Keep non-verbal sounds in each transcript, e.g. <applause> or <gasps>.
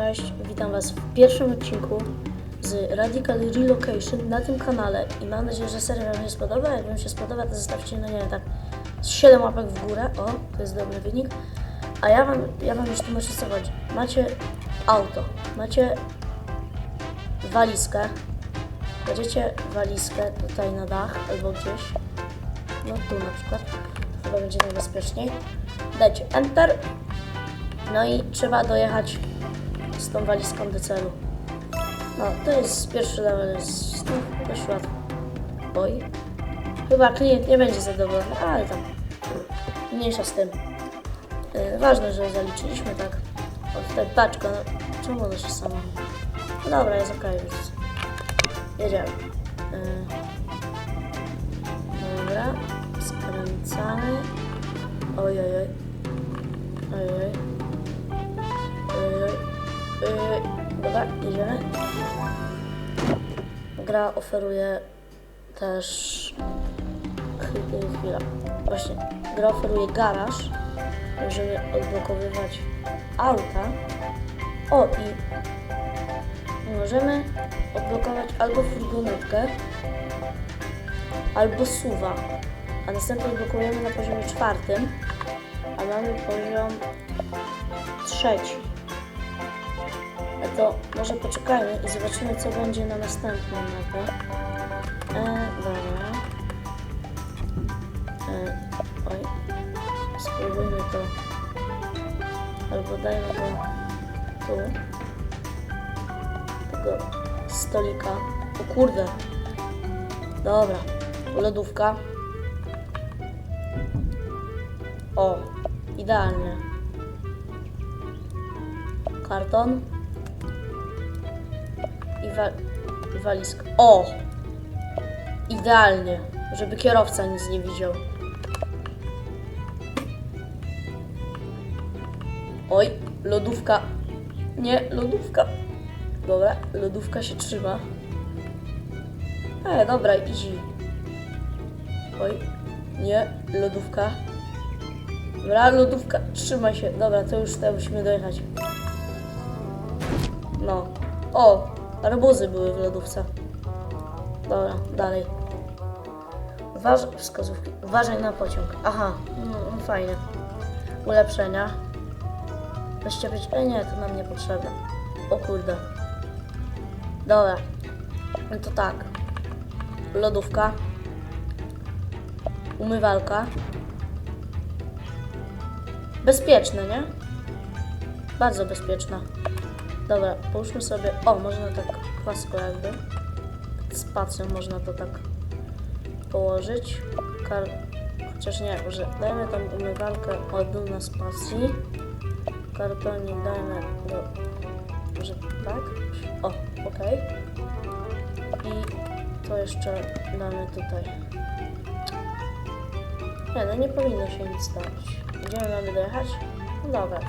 Cześć, witam Was w pierwszym odcinku z Radical Relocation na tym kanale i mam nadzieję, że seria Wam się spodoba. Jak Wam się spodoba, to zostawcie, no nie tak z 7 łapek w górę, o, to jest dobry wynik. A ja Wam, ja wam już tłumaczę co chodzi. Macie auto, macie walizkę, kładziecie walizkę tutaj na dach albo gdzieś, no tu na przykład, chyba będzie najbezpieczniej. Dajcie Enter, no i trzeba dojechać z tą walizką do celu. No, to jest pierwszy level, jest no, dość. Oj. Chyba klient nie będzie zadowolony, ale tam mniejsza z tym. Yy, ważne, że zaliczyliśmy tak. O, tutaj paczka, no, czemu ona się sama? No dobra, jest okej, więc jedziemy. Yy, dobra, skręcamy. Oj, oj, oj. Oj, oj. Oj, oj. Dobra, jedziemy. Gra oferuje też... Chwila. Właśnie, gra oferuje garaż, żeby odblokowywać auta. O, i możemy odblokować albo furgonetkę, albo suwa. A następnie odblokujemy na poziomie czwartym, a mamy poziom trzeci. To może poczekajmy i zobaczymy, co będzie na następnym mapie. E, dobra. E, oj. Spróbujmy to. Albo dajmy go tu. Tego stolika. O kurde. Dobra. Lodówka. O, idealnie. Karton. Wa. O! Idealnie, żeby kierowca nic nie widział. Oj, lodówka. Nie, lodówka. Dobra, lodówka się trzyma. E, dobra, easy. Oj, nie, lodówka. Dobra, lodówka, trzyma się. Dobra, to już tutaj musimy dojechać. No. O, arbuzy były w lodówce. Dobra, dalej. Uważ... Wskazówki. Uważaj na pociąg. Aha, no, no fajnie. Ulepszenia. Być... E, nie, to nam nie potrzebne. O kurde. Dobra. No to tak. Lodówka. Umywalka. Bezpieczne, nie? Bardzo bezpieczna. Dobra, połóżmy sobie. O, można tak płasko jakby. Spacją można to tak położyć. Kar... Chociaż nie, może dajmy tam umywalkę od na spacji. Kartonik dajmy do. Tak? O, okej. I to jeszcze damy tutaj. Nie, no nie powinno się nic stać. Gdzie my mamy dojechać? No dobra.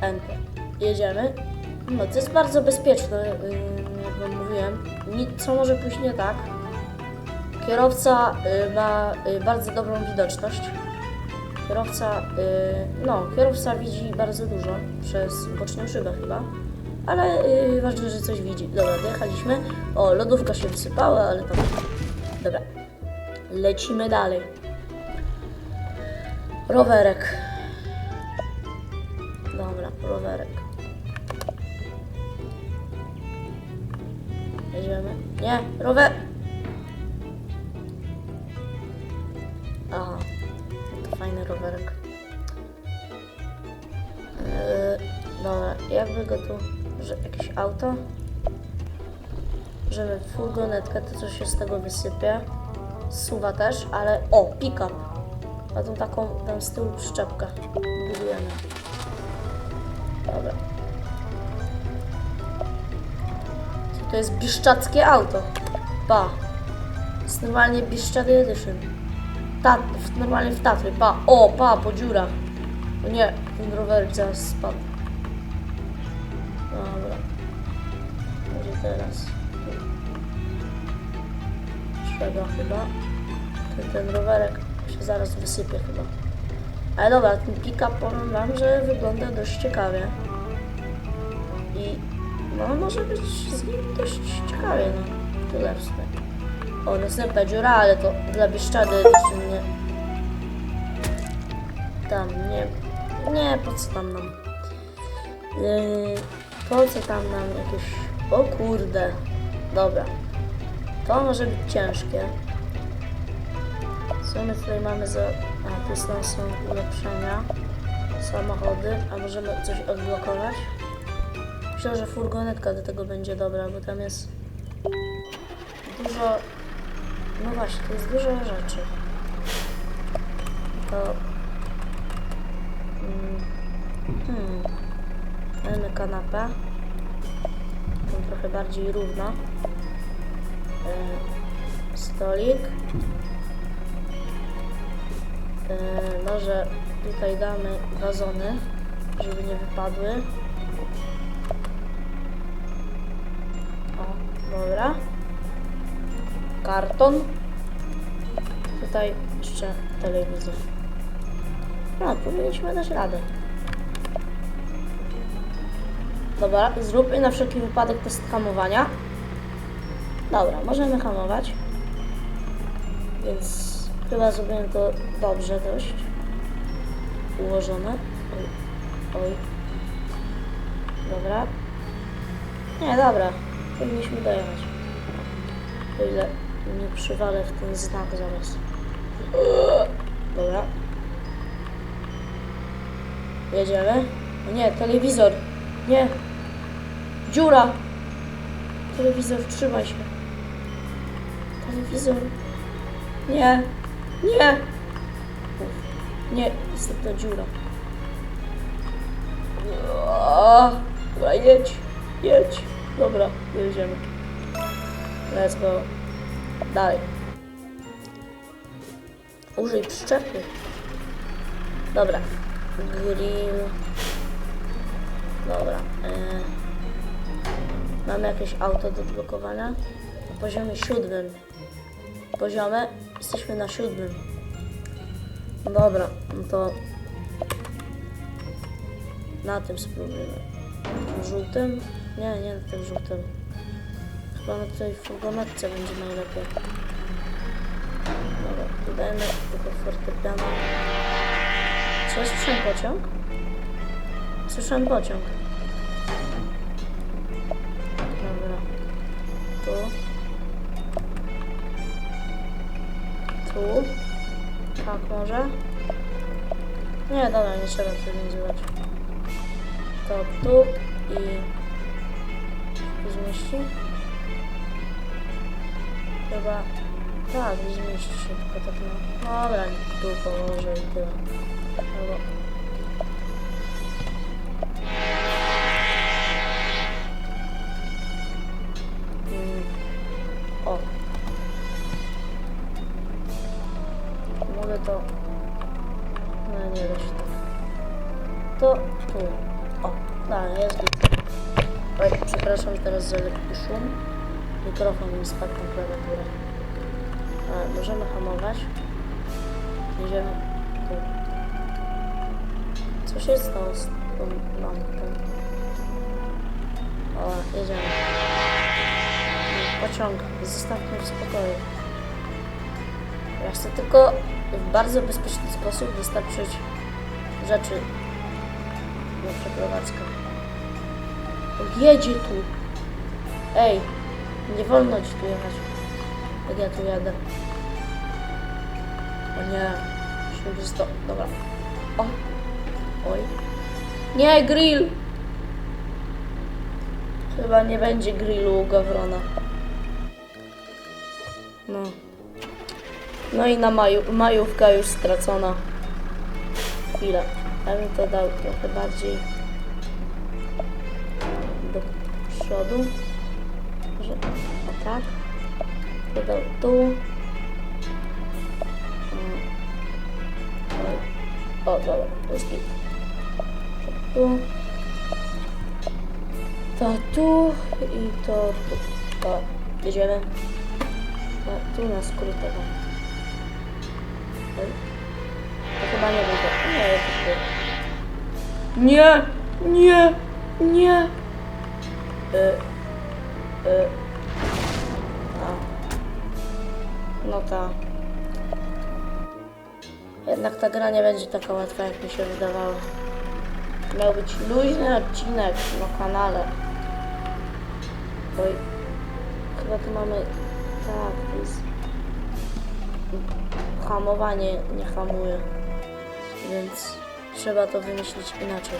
Enter. Jedziemy. No, to jest bardzo bezpieczne, yy, jak wam mówiłem. Nic, co może pójść nie tak? Kierowca yy, ma yy, bardzo dobrą widoczność. Kierowca, no, kierowca widzi bardzo dużo przez boczną szybę chyba. Ale ważne, że coś widzi. Dobra, dojechaliśmy. O, lodówka się wysypała, ale tam... Dobra. Lecimy dalej. Rowerek. Dobra, rowerek. Jedziemy. Nie, rower. Aha, to fajny rowerek. Yy, dobra, jakby go tu, że jakieś auto? Żeby furgonetkę, to coś się z tego wysypie. Suwa też, ale o, pick-up. A tą taką tam z tyłu przyczepkę budujemy. Dobra. To jest biszczackie auto. Pa. Jest normalnie Biszczad Edition. Ta, normalnie w Tatry. Pa. O, pa, po dziurach. O nie, ten rowerek zaraz spadł. Dobra. Gdzie teraz? Trzeba chyba. Ten, ten rowerek się zaraz wysypie chyba. Ale dobra, ten pick-up powiem wam, że wygląda dość ciekawie. No, może być z nim dość ciekawie, no. Tyle w sumie. O, następna dziura, ale to dla Bieszczady jeszcze nie... Tam, nie... Nie, po co tam nam? Yy, po co tam nam jakieś... O kurde. Dobra. To może być ciężkie. Co my tutaj mamy za... A, tam są ulepszenia. Samochody. A możemy coś odblokować? Myślę, że furgonetka do tego będzie dobra, bo tam jest dużo... No właśnie, to jest dużo rzeczy. To... Mm, Hmm. Mamy kanapę. Tam trochę bardziej równo. E, stolik. E, może tutaj damy wazony, żeby nie wypadły. Dobra. Karton. Tutaj jeszcze telewizor. No, powinniśmy dać radę. Dobra, zróbmy na wszelki wypadek test hamowania. Dobra, możemy hamować. Więc chyba zrobiłem to dobrze dość. Ułożone. Oj. Oj. Dobra. Nie, dobra. Powinniśmy dojechać. O ile nie przywalę w ten znak zaraz. Dobra. Jedziemy. O nie, telewizor. Nie. Dziura. Telewizor, trzymaj się. Telewizor. Nie. Nie. Nie, jest to dziura. Dobra, jedź. Jedź. Dobra, jedziemy. Let's go. Dalej. Użyj przyczepy. Dobra. Grill. Dobra. E, mamy jakieś auto do odblokowania. Na poziomie siódmym. Poziome. Jesteśmy na siódmym. Dobra, no to na tym spróbujemy. Żółtym? Nie, nie na tym żółtym. Chyba na tej furgonetce będzie najlepiej. Dobra, dodajmy tylko fortepiano. Co, słyszałem pociąg? Słyszałem pociąg. Dobra. Tu. Tu. Tak może? Nie, dobra, nie trzeba przywiązywać. To tu i... zmieści? Chyba... Tak, zmieści się, tylko tak no... Dobra, tu położę i tyle. Albo... przepraszam teraz za lekki szum. Mikrofon mi spadł na klawiaturę. A, możemy hamować. Jedziemy. Co się stało z tą lampką? O, jedziemy. Pociąg, zostawmy w spokoju. Ja chcę tylko w bardzo bezpieczny sposób dostarczyć rzeczy na przeprowadzkę. Jedzie tu. Ej, nie wolno ci tu jechać. Jak ja tu jadę. O nie. Myślę, że to... Dobra. O. Oj. Nie, grill! Chyba nie będzie grillu u Gawrona. No. No i na maju, majówka już stracona. Chwilę. Ja bym to dał trochę bardziej do przodu. Tak. Dał tu. O, dobra, to. To tu. To tu i to tu. O, jedziemy. A tu na skrót tego. To chyba nie to. Nie, to tu. Nie! Nie! Nie! Y, y. No ta. Jednak ta gra nie będzie taka łatwa, jak mi się wydawało. Miał być luźny odcinek na kanale. Oj. Chyba tu mamy... Tak, to jest... Hamowanie nie hamuje. Więc trzeba to wymyślić inaczej.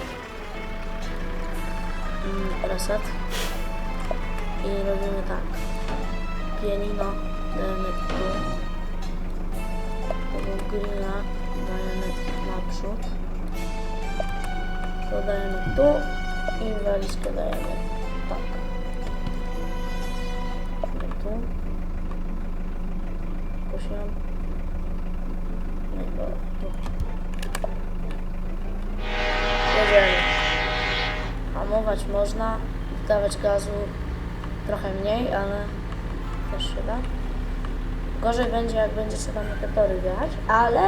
Mm, Reset. I robimy tak. Pianino dajemy tu. Tego grilla dajemy naprzód. To dajemy tu i walizkę dajemy tak. Tu. Posiłam. No i dobra, tu. Hamować można, dawać gazu trochę mniej, ale też się da. Gorzej będzie, jak będzie trzeba na te tory wjechać, ale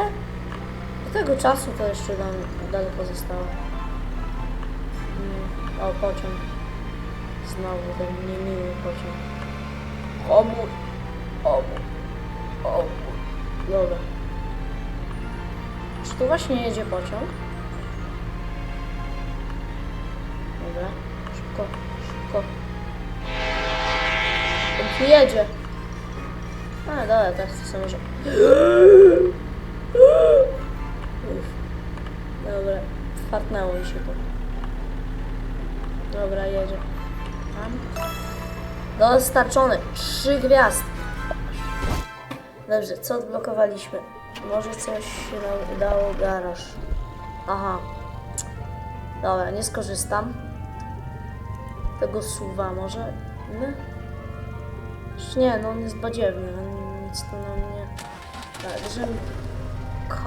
do tego czasu to jeszcze nam daleko zostało. Mm, O, pociąg. Znowu ten niemiły pociąg. Obór. Obór. Obór. Dobra. Czy tu właśnie jedzie pociąg? Dobra. Szybko, szybko. Tu jedzie. A, dobra, teraz to samo, że... Uff. Dobra, fartnęło mi się to. Dobra, jedzie. Tam. Dostarczony. Trzy gwiazdy. Dobrze, co odblokowaliśmy? Może coś się nam udało, garaż. Aha. Dobra, nie skorzystam. Tego suwa może? Nie? Już nie, no on jest badziewny, on nic tu nam nie... Tak.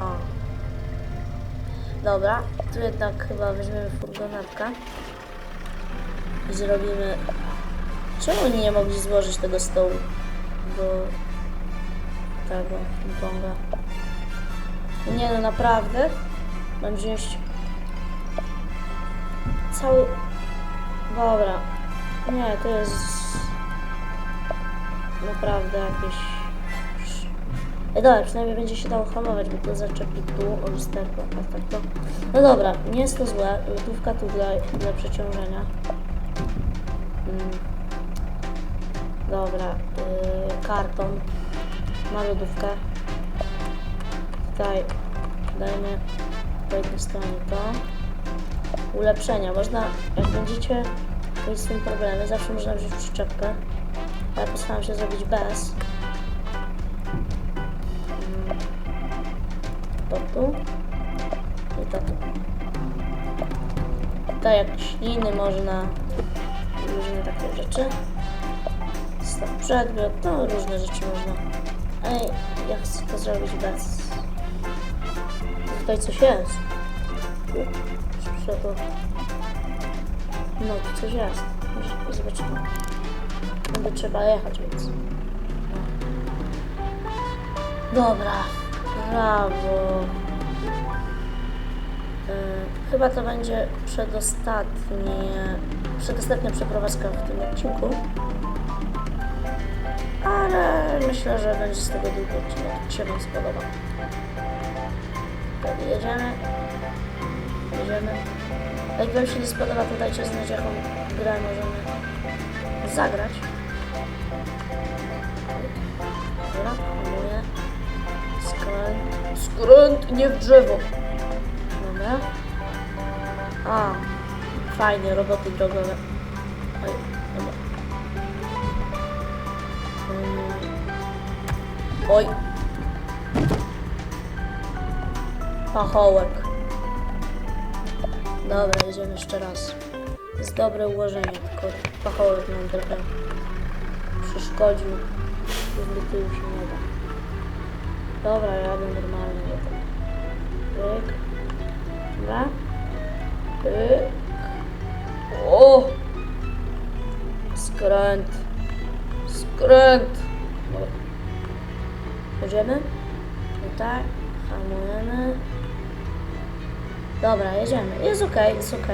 A. Dobra, tu jednak chyba weźmiemy furgonetkę i zrobimy... Czemu oni nie mogli złożyć tego stołu do tego ping-ponga? Nie no, naprawdę? Mam wziąć cały... Dobra. Nie, to jest naprawdę jakieś... E, dobra, przynajmniej będzie się dało hamować, bo to zaczepi tu, o lusterko, tak, tak, to. No dobra, nie jest to złe. Lodówka tu dla, dla przeciążenia. Mm. Dobra, yy, karton. Ma lodówkę. Tutaj dajmy po jednej stronie to. Ulepszenia. Można, jak będziecie mieć z tym problemy, zawsze można wziąć przyczepkę. Ja postaram się zrobić bez. Mm. To tu. I to tu. Tutaj jak śliny można, różne takie rzeczy. Staw przedmiot, no różne rzeczy można. Ej, ja chcę to zrobić bez. Tutaj coś jest. Co to? No, tu coś jest. Zobaczymy. Będę trzeba jechać, więc. Dobra. Brawo. E, chyba to będzie przedostatnie, przedostatnia przeprowadzka w tym odcinku. Ale myślę, że będzie z tego długi odcinek, się Wam spodoba. Wtedy jedziemy. Jedziemy. Jak Wam się nie spodoba, to dajcie znać, jaką grę możemy zagrać. Dobra, hamuję. Skręt. Skręt, nie w drzewo. Dobra. A, fajnie, roboty drogowe. Oj, dobra. Mm. Oj. Pachołek. Dobra, jedziemy jeszcze raz. Jest dobre ułożenie, tylko pachołek nam trochę przeszkodził. Już do nie da. Dobra, jadę normalnie. Pyk. Dobra. Pyk. O! Skręt. Skręt. Dobra. Jedziemy? Tutaj. Hamujemy. Dobra, jedziemy. Jest ok, jest ok.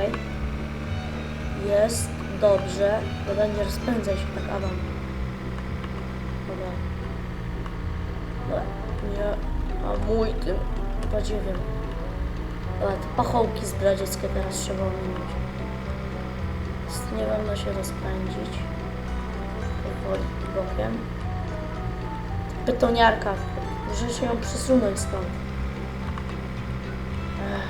Jest dobrze. To będzie rozpędzać się tak Adam. Dobra. Dobra. Nie. A mój tym podziewiem. Dobra, te pachołki z Bradzieckie teraz trzeba ominąć. Nie wolno się rozpędzić. Powoli bokiem. Betoniarka. Muszę się ją przesunąć stąd. Ech.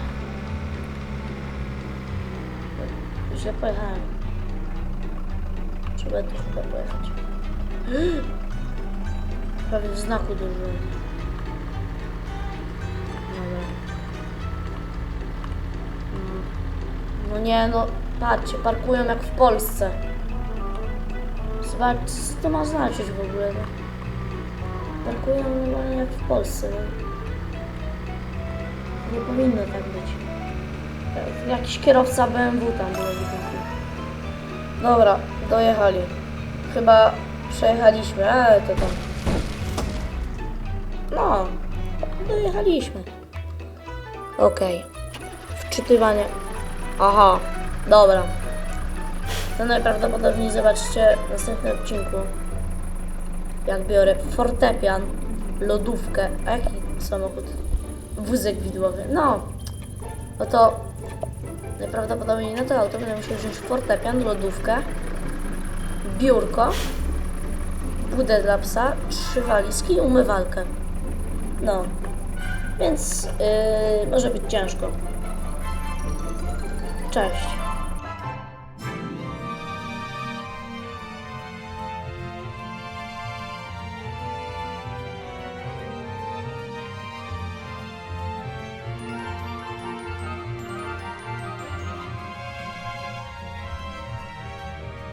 Źle pojechałem. Trzeba tu chyba pojechać. <gasps> Prawie w znaku dożyłem. Dobra. Mm. No nie, no patrzcie, parkują jak w Polsce. Zobaczcie, co to ma znaczyć w ogóle. No. Parkują normalnie jak w Polsce. No. Nie powinno tak być. Jakiś kierowca BMW tam był. Dobra, dojechali. Chyba przejechaliśmy, ale to tam. No, dojechaliśmy. Okej. Wczytywanie. Aha, dobra. To najprawdopodobniej zobaczycie w następnym odcinku. Jak biorę fortepian, lodówkę, a jaki samochód? Wózek widłowy. No, no to najprawdopodobniej na to auto będę musiał wziąć fortepian, lodówkę, biurko, budę dla psa, trzy walizki i umywalkę. No, więc yy, może być ciężko. Cześć.